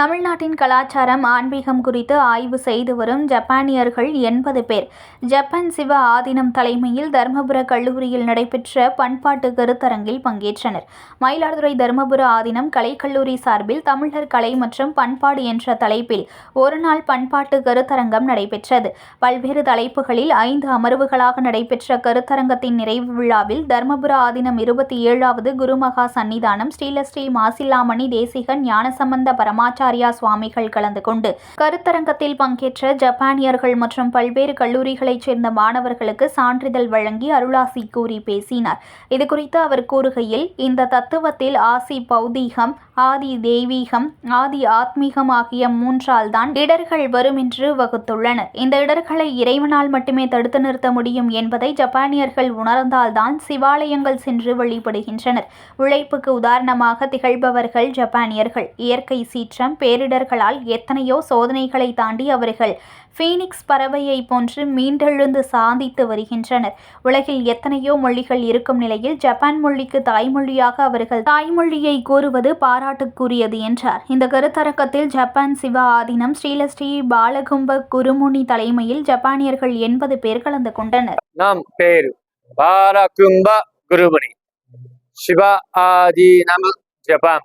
தமிழ்நாட்டின் கலாச்சாரம் ஆன்மீகம் குறித்து ஆய்வு செய்து வரும் ஜப்பானியர்கள் எண்பது பேர். ஜப்பான் சிவ ஆதீனம் தலைமையில் தருமபுர கல்லூரியில் நடைபெற்ற பண்பாட்டு கருத்தரங்கில் பங்கேற்றனர். மயிலாடுதுறை தருமபுர ஆதீனம் கலைக்கல்லூரி சார்பில் தமிழர் கலை மற்றும் பண்பாடு என்ற தலைப்பில் ஒருநாள் பண்பாட்டு கருத்தரங்கம் நடைபெற்றது. பல்வேறு தலைப்புகளில் ஐந்து அமர்வுகளாக நடைபெற்ற கருத்தரங்கத்தின் நிறைவு விழாவில் தருமபுர ஆதீனம் இருபத்தி ஏழாவது குருமகா சன்னிதானம் ஸ்ரீலஸ்ரீ மாசில்லாமணி தேசிகன் ஞானசம்பந்த ஆச்சாரியா சுவாமிகள் கலந்து கொண்டு கருத்தரங்கத்தில் பங்கேற்ற ஜப்பானியர்கள் மற்றும் பல்வேறு கல்லூரிகளைச் சேர்ந்த மாணவர்களுக்கு சான்றிதழ் வழங்கி அருளாசி கூறி பேசினார். இதுகுறித்து அவர் கூறுகையில் இந்த தத்துவத்தில் ஆசி பௌதீகம் ஆதி தெய்வீகம் ஆதி ஆத்மீகம் ஆகிய மூன்றால் தான் இடர்கள் வரும் என்று வகுத்துள்ளனர். இந்த இடர்களை இறைவனால் மட்டுமே தடுத்து நிறுத்த முடியும் என்பதை ஜப்பானியர்கள் உணர்ந்தால்தான் சிவாலயங்கள் சென்று வழிபடுகின்றனர். உழைப்புக்கு உதாரணமாக திகழ்பவர்கள் ஜப்பானியர்கள். இயற்கை சீற்றம் பேரிடர்களால் எத்தனையோ சோதனைகளை தாண்டி அவர்கள் ஃபீனிக்ஸ் பறவையை போன்று மீண்டெழுந்து சாதித்து வருகின்றனர். உலகில் எத்தனையோ மொழிகள் இருக்கும் நிலையில் ஜப்பான் மொழிக்கு தாய்மொழியாக அவர்கள் தாய்மொழியை கூறுவது பாராட்டுக்குரியது என்றார். இந்த கருத்தரங்கத்தில் ஜப்பான் சிவா ஆதீனம் ஸ்ரீலஸ்ரீ பாலகும்ப குருமுனி தலைமையில் ஜப்பானியர்கள் எண்பது பேர் கலந்து கொண்டனர். நாம் பேர் பாலகும்ப குருமுனி. சிவா ஆதி ஜப்பான்.